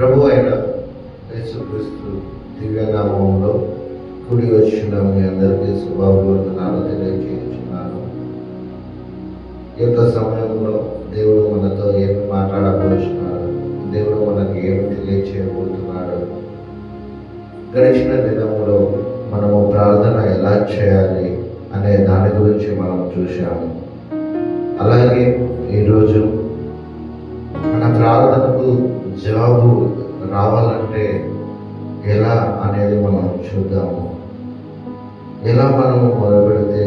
ప్రభు అయిన యేసుక్రీస్తు దివ్యనామంలో కుడి వచ్చిన మీ అందరికీ శుభాభివందనాలు తెలియజేస్తున్నాను. ఈ యొక్క సమయంలో దేవుడు మనతో ఏమి మాట్లాడబోతున్నాడు దేవుడు మనకి ఏమి తెలియచేయబోతున్నాడు? గడిచిన దినంలో మనము ప్రార్థన ఎలా చేయాలి అనే దాని గురించి మనం చూశాము. అలాగే మనము మొదలుపెడితే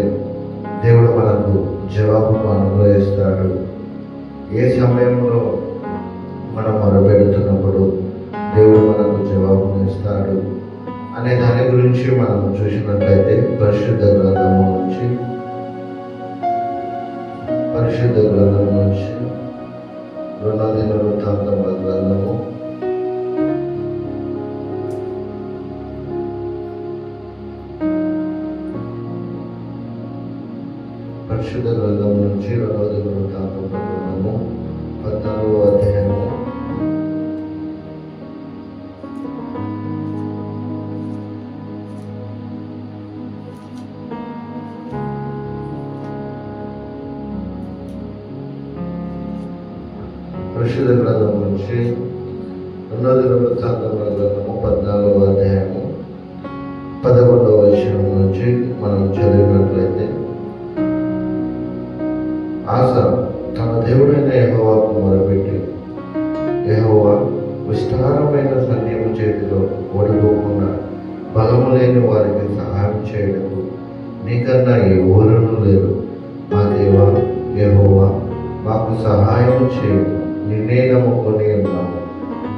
దేవుడు మనకు జవాబును అనుగ్రహిస్తాడు. ఏ సమయంలో మనం మొరపెడుతున్నప్పుడు దేవుడు మనకు జవాబును ఇస్తాడు అనే దాని గురించి మనం చూసినట్లయితే పరిశుద్ధ గ్రంథము నుంచి పరిశుద్ధ గ్రంథం నుంచి రెండవ దిన వృత్తాంతముల గ్రంథము పరిశుద్ధ గ్రంథం నుంచి రెండవ దిన వృత్తాంతముల గ్రంథము పద్నాలుగో అధ్యాయము పరిశుద్ధ గ్రంథం నుంచి రెండవ దిన వృత్తాంతముల గ్రంథము పద్నాలుగో అధ్యాయము పదకొండవ విషయం నుంచి మనం చదివినట్లయితే ఆశ తన దేవుడైన యహోవాకు మొదలుపెట్టి యహోవా విస్తారమైన సైన్యము చేతిలో ఓడిపోకుండా బలము లేని వారికి సహాయం చేయడము. నీకన్నా ఏ ఊరను లేదు. మా దేవా యహోవా మాకు సహాయం చేయి. నిన్నే నమ్ముకొని ఉన్నాము.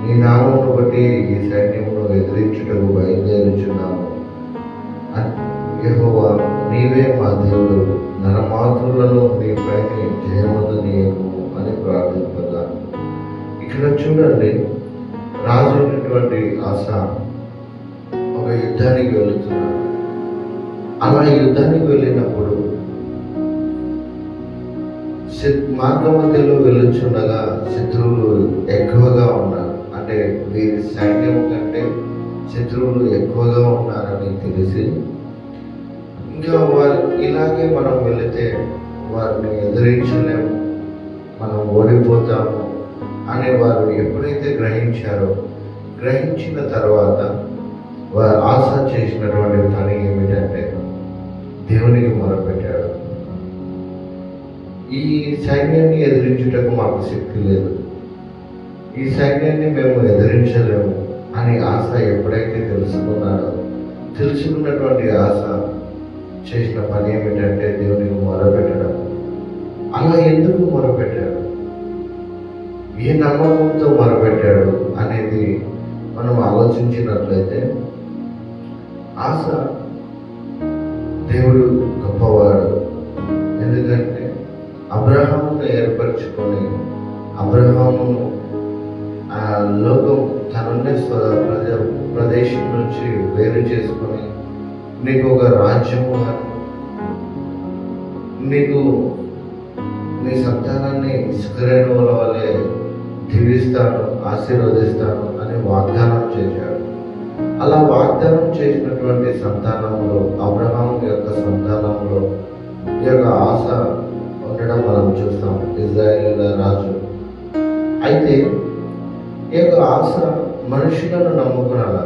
నీ నామమును బట్టి ఈ సైన్యమును ఎదిరించుటకు బయలుదేరుచున్నాము. యహోవా నీవే మా దేవుడు. నరమాతృలను నీపైన జయముందనీయము అని ప్రార్థింపగా ఇక్కడ చూడండి రాజు అయినటువంటి ఆశ ఒక యుద్ధానికి వెళుతున్నాడు. అలా యుద్ధానికి వెళ్ళినప్పుడు మార్గ మధ్యలో వెళ్ళుచుండగా శత్రువులు ఎక్కువగా ఉన్నారు. అంటే వీరి సైన్యం కంటే శత్రువులు ఎక్కువగా ఉన్నారని తెలిసి ఇంకా వారు ఇలాగే మనం వెళితే వారిని ఎదిరించలేము మనం ఓడిపోతాము అని వారు ఎప్పుడైతే గ్రహించారో గ్రహించిన తర్వాత వారు ఆశ చేసినటువంటి పని ఏమిటంటే దేవునికి మొరపెట్టాడు ఈ సైన్యాన్ని ఎదిరించుటకు మాకు శక్తి లేదు. ఈ సైన్యాన్ని మేము ఎదిరించలేము అని ఆశ ఎప్పుడైతే తెలుసుకున్నాడో తెలుసుకున్నటువంటి ఆశ చేసిన పని ఏమిటంటే దేవునికి మొరపెట్టడం. అలా ఎందుకు మొరపెట్టాడు? ఏ నమ్మకంతో మొరపెట్టాడు అనేది మనం ఆలోచించినట్లయితే ఆశ దేవుడు గొప్పవాడు. ఎందుకంటే అబ్రహామును ఏర్పరచుకొని అబ్రహామును ఆ లోకం తనుండే ప్రదేశం నుంచి వేరు చేసుకొని నీకు ఒక రాజ్యము నీకు నీ సంతానాన్ని ఇసుకరేణువుల వల్లే దీవిస్తాను ఆశీర్వదిస్తాను అని వాగ్దానం చేశాడు. అలా వాగ్దానం చేసినటువంటి సంతానంలో అబ్రహాం యొక్క సంతానంలో ఈ యొక్క ఆశ ఉండడం మనం చూస్తాం. ఇజ్రాయేల్ రాజు. అయితే ఈ యొక్క ఆశ మనుషులను నమ్ముకునాల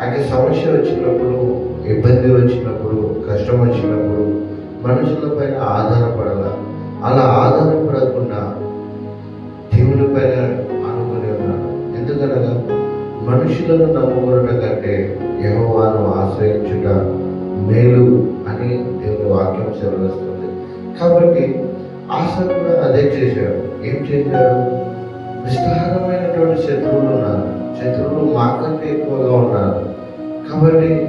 ఆయన సమస్య వచ్చినప్పుడు ఇబ్బంది వచ్చినప్పుడు కష్టం వచ్చినప్పుడు మనుషులపైన ఆధారపడాల. అలా ఆధారపడకుండా దేవునిపైన అనుకుని ఉన్నాడు. ఎందుకనగా మనుషులను నమ్ముకున్న కంటే యహోవాను ఆశ్రయించుట మేలు అని దేవుని వాక్యం సెలవిస్తుంది. కాబట్టి ఆశ కూడా అదే చేశాడు. ఏం చేశాడు? విస్తారమైనటువంటి శత్రువులు ఉన్నారు. శత్రువులు మాకంటే ఎక్కువగా ఉన్నారు. కాబట్టి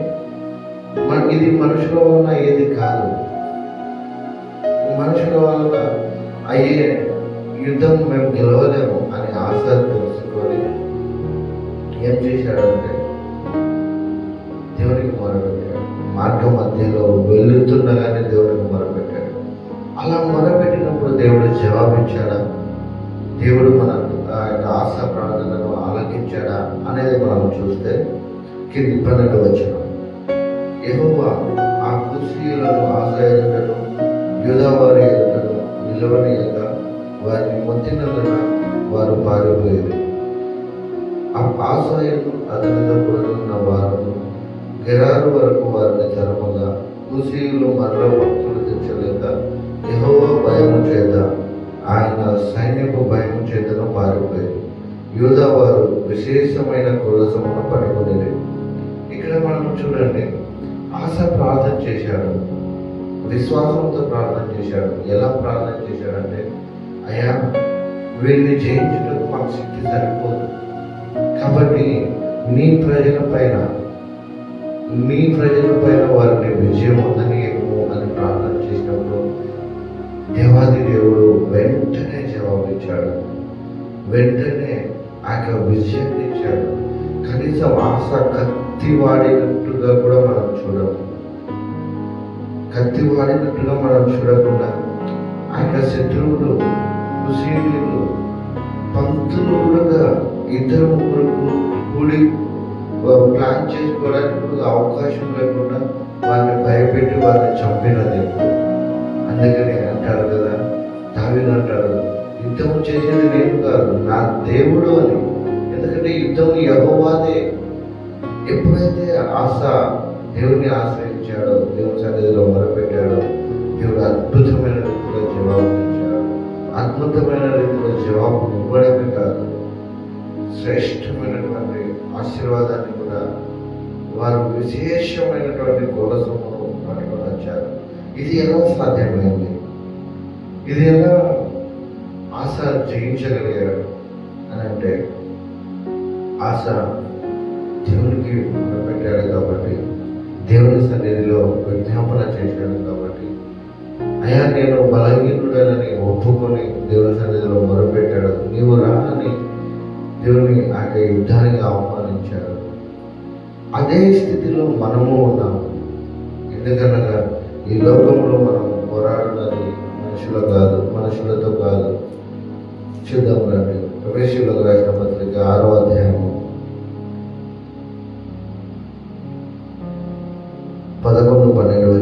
ఇది మనుషుల వలన ఏది కాదు. మనుషుల వలన అయ్యే యుద్ధం మేము గెలవలేము అని ఆశ తెలుసుకొని ఏం చేశాడంటే దేవునికి మొరపెట్టాడు మార్గం మధ్యలో వెళ్తుండగానే దేవునికి మొరపెట్టాడు అలా మొరపెట్టినప్పుడు దేవుడు జవాబిచ్చాడా? దేవుడు మన ఆ యొక్క ఆశ ప్రార్థనను ఆలకించాడా అనేది మనం చూస్తే కింది పన్నెండు వచ్చినాం యహోవా ఆ కుర్చీలను ఆశ ఎదుటను యూదావారి ఎదుటను నిలవనీయగా వారిని మొత్తినందున వారు పారిపోయేది. ఆ ఆశ్రయను అతనితో కూడుకున్న వారు గెరారు వరకు వారిని చరమగా కుసీయులు మరల భక్తులు తెచ్చలేక యెహోవా భయం చేత ఆయన సైన్యపు భయం చేతను పారిపోయారు యూదా వారు విశేషమైన కులసమును పడుకునేది ఇక్కడ మనం చూడండి ఆశ ప్రార్థన చేశాడు. విశ్వాసంతో ప్రార్థన చేశాడు. ఎలా ప్రార్థన చేశాడంటే అయ్యా వీరిని జయించడం మాకు శక్తి సరిపోదు. కాబట్టి నీ ప్రజల పైన నీ ప్రజల పైన వారిని విజయం ఉందని అని ప్రార్థన చేసినప్పుడు దేవాది దేవుడు వెంటనే జవాబిచ్చాడు. వెంటనే ఆ యొక్క విజయం ఇచ్చాడు. కనీసం ఆశ కత్తి వాడినట్టుగా కూడా మనం చూడము. కత్తి వాడినట్టుగా మనం చూడకుండా ఆ యొక్క శత్రువులు కుశీలు పంతులు కూడా ఇద్దరు ముగ్గురు కూడి ప్లాన్ చేసుకోవడానికి అవకాశం లేకుండా వారిని భయపెట్టి వారిని చంపినది అందుకని అంటారు కదా దావిని అంటారు యుద్ధం చేసేది నేను కాదు నా దేవుడు అని. ఎందుకంటే యుద్ధం యహోవాదే. ఎప్పుడైతే ఆశ దేవుని ఆశ్రయించాడో దేవుని సన్నిధిలో మొరపెట్టాడో దేవుడు అద్భుతమైన రీతిలో జవాబు ఇచ్చాడు అద్భుతమైన రీతిలో జవాబు ఇవ్వడమే కాదు శ్రేష్టమైనటువంటి ఆశీర్వాదాన్ని కూడా వారు విశేషమైనటువంటి గొలసమును పట్టుకొని వచ్చారు ఇది ఎలా సాధ్యమైంది? ఇది ఎలా ఆశ జయించగలిగారు అని అంటే ఆశ దేవునికి పెట్టాడు కాబట్టి దేవుని సన్నిధిలో విజ్ఞాపన చేశాడు కాబట్టి అయ్యా నేను బలహీనుడనని ఒప్పుకొని దేవుని సన్నిధిలో మొరపెట్టాడు. నీవు రా అని దేవుని ఆ యుద్ధానికి ఆహ్వానించాడు. అదే స్థితిలో మనము ఉన్నాము ఎందుకనగా ఈ లోకంలో మనం పోరాడున్నది మనుషుల కాదు మనుషులతో కాదు. చూద్దాం రండి. ప్రవేశులకు రాసిన పత్రిక ఆరో అధ్యాయం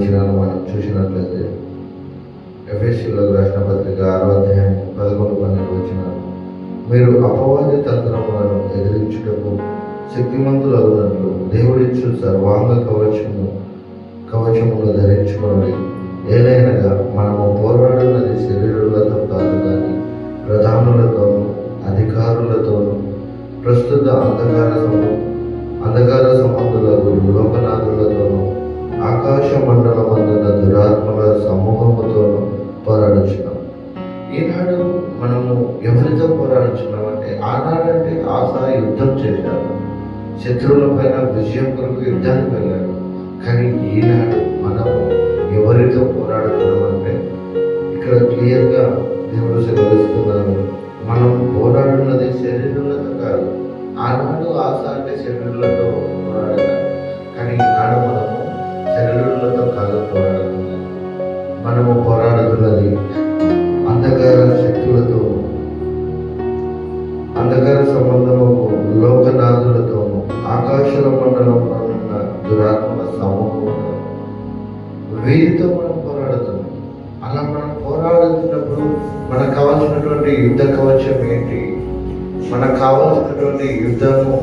పన్నెండు మనం చూసినట్లయితే. ఎఫ్ఎస్సీలకు రాసిన పత్రిక ఆరో అధ్యాయం పదకొండు పన్నెండు వచ్చినాలు మీరు అపవాది తంత్రములను ఎదిరించుటకు శక్తిమంతులగునట్లు దేవుడిచ్చు సర్వాంగ కవచము కవచమును ధరించుకోండి ఏదైనగా మనము పోరాడున్నది శరీరులతో కాదు కానీ ప్రధానులతోనూ అధికారులతోనూ ప్రస్తుత అంధకార సమ అంధకార సంబంధులకు లోకనాథులతో ఆకాశ మండలమందున దురాత్మల సమూహముతో పోరాడుచున్నాం ఈనాడు మనము ఎవరితో పోరాడుచున్నామంటే ఆనాడంటే ఆశా యుద్ధం చేశాడు. శత్రువుల పైన విజయం కొరకు యుద్ధానికి వెళ్ళాడు. కానీ ఈనాడు మనము ఎవరితో పోరాడుతున్నామంటే ఇక్కడ క్లియర్గా దేవుడు సెలవిస్తున్నాను మనం పోరాడున్నది శరీరంలో కాదు. ఆనాడు ఆశ అంటే శరీరంలో యుద్ధ ఏంటి? మనకు కావాల్సినటువంటి యుద్ధము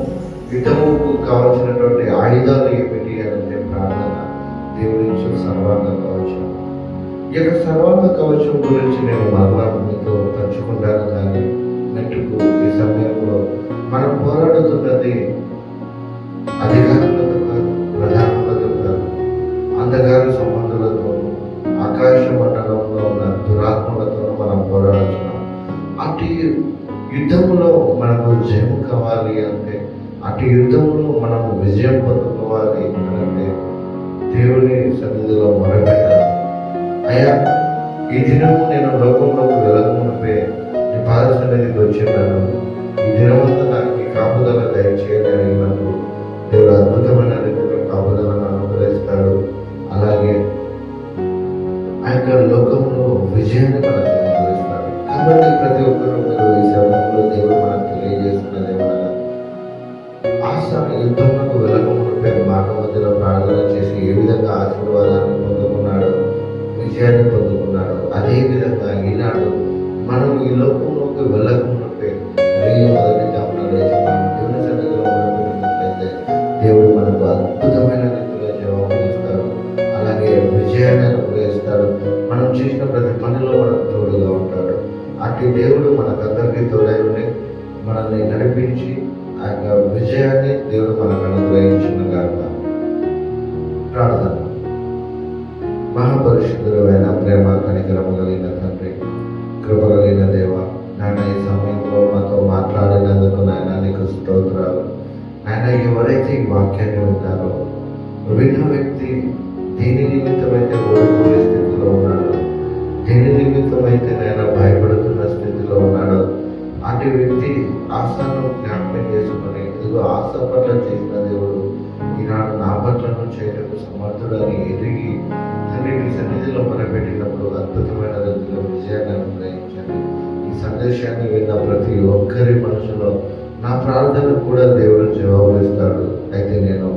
యుద్ధముకు కావాల్సినటువంటి ఆయుధాలు ఏమిటి అని ప్రార్థన. దేవుడి సర్వాంగ కవచం. ఈ యొక్క సర్వాంగ కవచం గురించి నేను మరలా మీతో పంచుకుంటాను కానీ నెట్టుకు ఈ సమయంలో మనం పోరాడుతున్నది అధికారం. మనం విజయం పొందుకోవాలి అంటే దేవుని పొందుకున్నాడు అదే విధంగా ఈనాడు మనం ఈ లోకంలోకి వెళ్ళకముందే మరియు మొదటి జామున దేవుని సన్నిధిలో మొదలుపెట్టినట్లయితే దేవుడు మనకు అద్భుతమైన రీతిలో జవాబు ఇస్తాడు. అలాగే విజయాన్ని అనుగ్రహిస్తాడు. మనం చేసిన ప్రతి పనిలో మనకు తోడుగా ఉంటాడు. అట్టి దేవుడు ప్రతి వ్యక్తి ఆశను జ్ఞాపకం చేసుకుని ఇదిగో ఆశ పట్ల చేసిన దేవుడు ఈనాడు నా పట్లను చేయటకు సమర్థుడని ఎదిగి తండ్రిని సన్నిధిలో మొరపెట్టినప్పుడు అద్భుతమైన రీతిలో విజయాన్ని అనుగ్రహించండి. ఈ సందేశాన్ని విన్న ప్రతి ఒక్కరి మనసులో నా ప్రార్థనకు కూడా దేవుడు జవాబులిస్తాడు అయితే నేను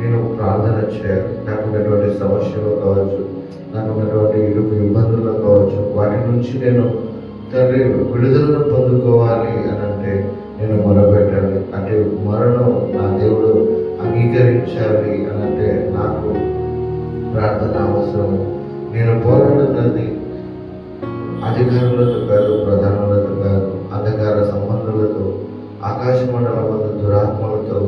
నేను ప్రార్థన చేయాలి. నాకు ఉన్నటువంటి సమస్యలు కావచ్చు నాకు ఉన్నటువంటి ఇరుకు ఇబ్బందుల్లో కావచ్చు వాటి నుంచి నేను తండ్రి విడుదలను పొందుకోవాలి అని అంటే నేను మొరపెట్టాలి అంటే మరణం నా దేవుడు అంగీకరించాలి అని అంటే నాకు ప్రార్థన అవసరము. నేను పోరాడుతున్నది అధికారులతో కాదు ప్రధానులతో కాదు అంధకార సంబంధులతో ఆకాశ మండలమందు దురాత్మలతో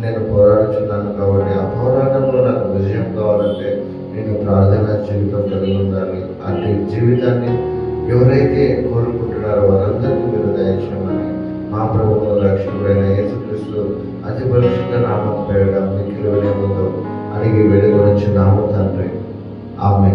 నేను పోరాడుచున్నాను కాబట్టి ఆ పోరాటంలో నాకు విజయం కావాలంటే నేను ప్రార్థన జీవితం కలిగి ఉండాలి. అంటే జీవితాన్ని నామం పేరడం తండ్రి ఆమె